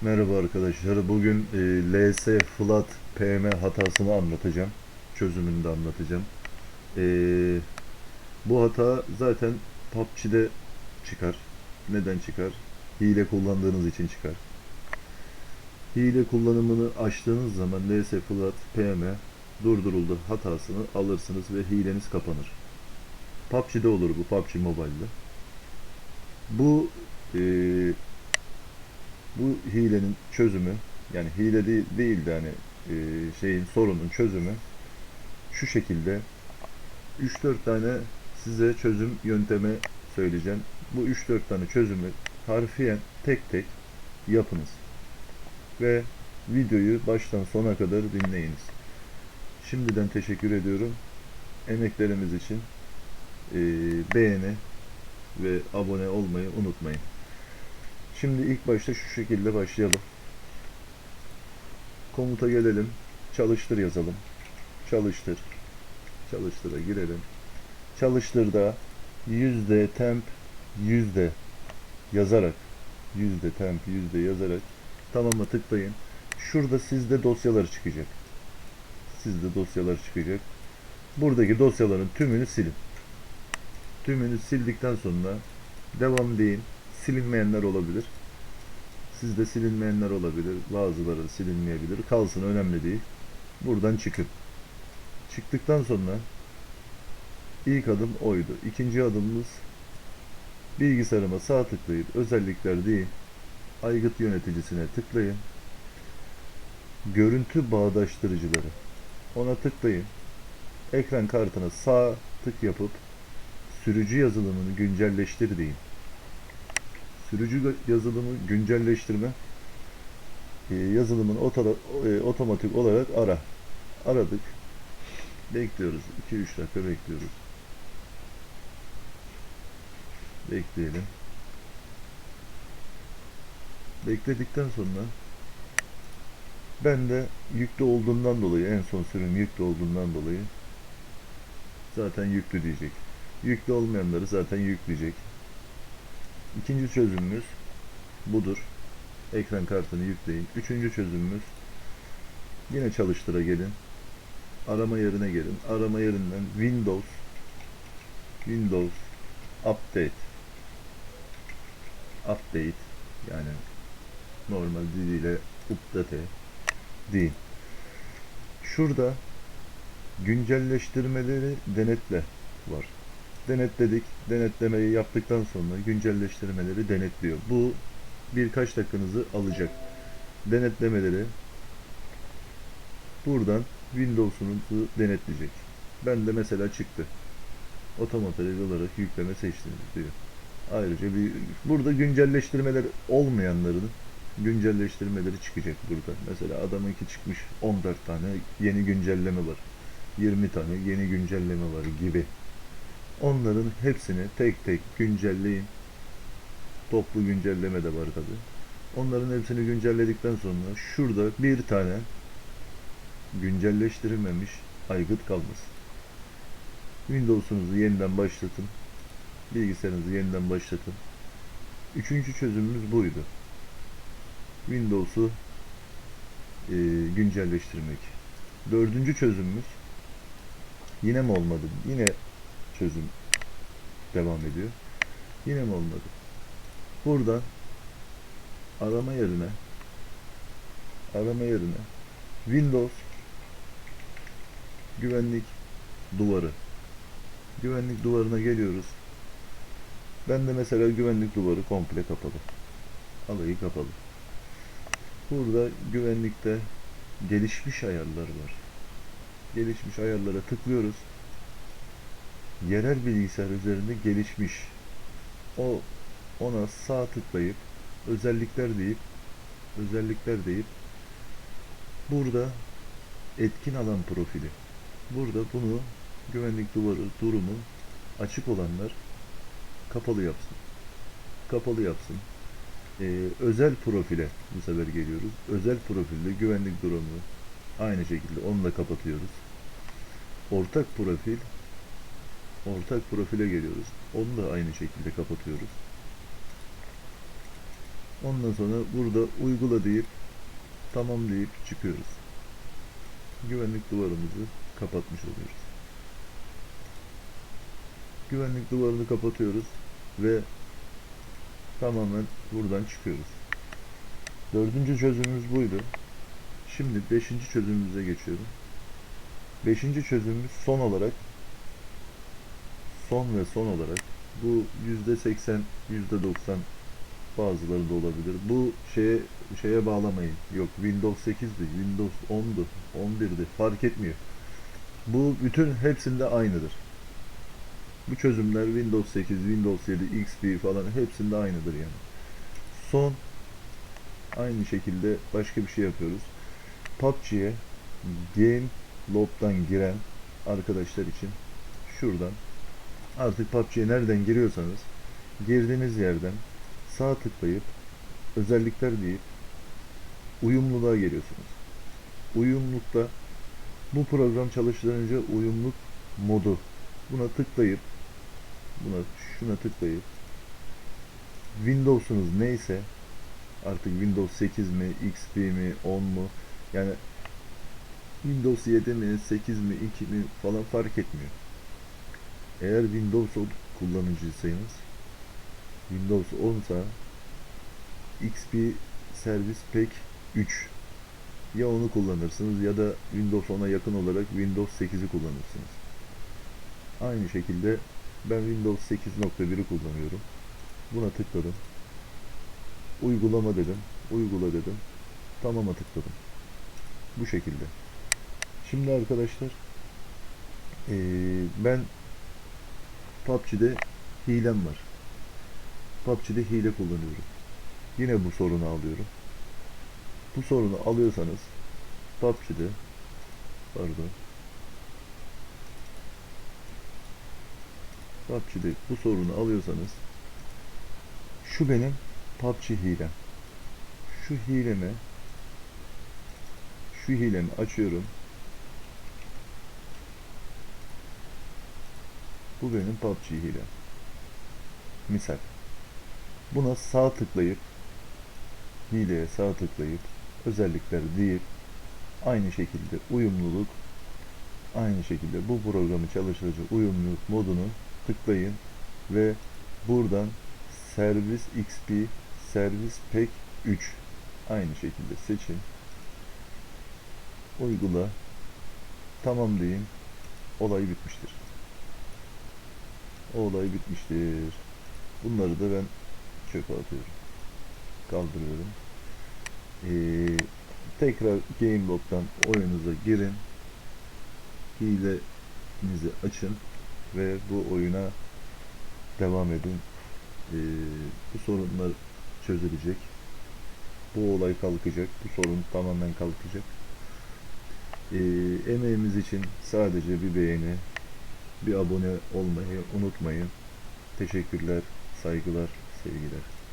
Merhaba arkadaşlar. Bugün e, LS Flat PM hatasını anlatacağım. Çözümünü de anlatacağım. E, bu hata zaten PUBG'de çıkar. Neden çıkar? Hile kullandığınız için çıkar. Hile kullanımını açtığınız zaman LS Flat PM durduruldu hatasını alırsınız ve hileniz kapanır. PUBG'de olur bu PUBG Mobile'de. Bu e, bu hilenin çözümü yani hile değil, değil de hani e, şeyin sorunun çözümü şu şekilde 3-4 tane size çözüm yöntemi söyleyeceğim. Bu 3-4 tane çözümü harfiyen tek tek yapınız. Ve videoyu baştan sona kadar dinleyiniz. Şimdiden teşekkür ediyorum. Emeklerimiz için e, beğeni ve abone olmayı unutmayın. Şimdi ilk başta şu şekilde başlayalım. Komuta gelelim. Çalıştır yazalım. Çalıştır. Çalıştıra girelim. Çalıştırda yüzde temp yüzde yazarak yüzde temp yüzde yazarak tamama tıklayın. Şurada sizde dosyalar çıkacak. Sizde dosyalar çıkacak. Buradaki dosyaların tümünü silin. Tümünü sildikten sonra devam deyin silinmeyenler olabilir. Sizde silinmeyenler olabilir. Bazıları silinmeyebilir. Kalsın önemli değil. Buradan çıkın. Çıktıktan sonra ilk adım oydu. İkinci adımımız bilgisayarıma sağ tıklayıp özellikler değil aygıt yöneticisine tıklayın. Görüntü bağdaştırıcıları. Ona tıklayın. Ekran kartına sağ tık yapıp sürücü yazılımını güncelleştir deyin sürücü yazılımı güncelleştirme e, yazılımını oto- e, otomatik olarak ara. Aradık. Bekliyoruz. 2-3 dakika bekliyoruz. Bekleyelim. Bekledikten sonra ben de yüklü olduğundan dolayı en son sürüm yüklü olduğundan dolayı zaten yüklü diyecek. Yüklü olmayanları zaten yükleyecek. İkinci çözümümüz budur. Ekran kartını yükleyin. Üçüncü çözümümüz yine çalıştıra gelin. Arama yerine gelin. Arama yerinden Windows Windows Update Update yani normal diliyle update değil. Şurada güncelleştirmeleri denetle var denetledik. Denetlemeyi yaptıktan sonra güncelleştirmeleri denetliyor. Bu birkaç dakikanızı alacak. Denetlemeleri buradan Windows'unuzu denetleyecek. Ben de mesela çıktı. Otomatik olarak yükleme seçtiniz diyor. Ayrıca bir burada güncelleştirmeler olmayanların güncelleştirmeleri çıkacak burada. Mesela adamınki çıkmış 14 tane yeni güncelleme var. 20 tane yeni güncelleme var gibi. Onların hepsini tek tek güncelleyin. Toplu güncelleme de var tabi. Onların hepsini güncelledikten sonra şurada bir tane güncelleştirilmemiş aygıt kalmasın. Windows'unuzu yeniden başlatın. Bilgisayarınızı yeniden başlatın. Üçüncü çözümümüz buydu. Windows'u e, güncelleştirmek. Dördüncü çözümümüz yine mi olmadı? Yine çözüm devam ediyor. Yine mi olmadı? Burada arama yerine arama yerine Windows güvenlik duvarı güvenlik duvarına geliyoruz. Ben de mesela güvenlik duvarı komple kapalı. Alayı kapalı. Burada güvenlikte gelişmiş ayarlar var. Gelişmiş ayarlara tıklıyoruz yerel bilgisayar üzerinde gelişmiş. O ona sağ tıklayıp özellikler deyip özellikler deyip burada etkin alan profili. Burada bunu güvenlik duvarı durumu açık olanlar kapalı yapsın. Kapalı yapsın. Ee, özel profile bu sefer geliyoruz. Özel profilde güvenlik durumu aynı şekilde onu da kapatıyoruz. Ortak profil ortak profile geliyoruz. Onu da aynı şekilde kapatıyoruz. Ondan sonra burada uygula deyip tamam deyip çıkıyoruz. Güvenlik duvarımızı kapatmış oluyoruz. Güvenlik duvarını kapatıyoruz ve tamamen buradan çıkıyoruz. Dördüncü çözümümüz buydu. Şimdi beşinci çözümümüze geçiyorum. Beşinci çözümümüz son olarak son ve son olarak bu yüzde seksen, yüzde doksan bazıları da olabilir. Bu şeye şeye bağlamayın. Yok Windows 8'di, Windows 10'du, 11'di fark etmiyor. Bu bütün hepsinde aynıdır. Bu çözümler Windows 8, Windows 7, XP falan hepsinde aynıdır yani. Son aynı şekilde başka bir şey yapıyoruz. PUBG'ye Game Lob'dan giren arkadaşlar için şuradan artık PUBG'ye nereden giriyorsanız girdiğiniz yerden sağ tıklayıp özellikler deyip uyumluluğa geliyorsunuz. Uyumlulukta bu program çalıştırınca uyumluluk modu buna tıklayıp buna şuna tıklayıp Windows'unuz neyse artık Windows 8 mi, XP mi, 10 mu yani Windows 7 mi, 8 mi, 2 mi falan fark etmiyor. Eğer Windows ol- kullanıcıysanız Windows 10 sa XP Service Pack 3 ya onu kullanırsınız ya da Windows 10'a yakın olarak Windows 8'i kullanırsınız. Aynı şekilde ben Windows 8.1'i kullanıyorum. Buna tıkladım. Uygulama dedim. Uygula dedim. Tamam'a tıkladım. Bu şekilde. Şimdi arkadaşlar eee, ben PUBG'de hilem var. PUBG'de hile kullanıyorum. Yine bu sorunu alıyorum. Bu sorunu alıyorsanız PUBG'de pardon PUBG'de bu sorunu alıyorsanız şu benim PUBG hilem. Şu hileme şu hilemi açıyorum. Bu benim PUBG hilem. Misal. Buna sağ tıklayıp hileye sağ tıklayıp özellikler deyip aynı şekilde uyumluluk aynı şekilde bu programı çalıştırıcı uyumluluk modunu tıklayın ve buradan servis XP servis pack 3 aynı şekilde seçin uygula tamam deyin olay bitmiştir o olay bitmiştir. Bunları da ben çöpe atıyorum. Kaldırıyorum. Ee, tekrar GameLog'dan oyunuza girin. Hilenizi açın ve bu oyuna devam edin. Ee, bu sorunlar çözülecek. Bu olay kalkacak. Bu sorun tamamen kalkacak. Ee, emeğimiz için sadece bir beğeni bir abone olmayı unutmayın. Teşekkürler saygılar sevgiler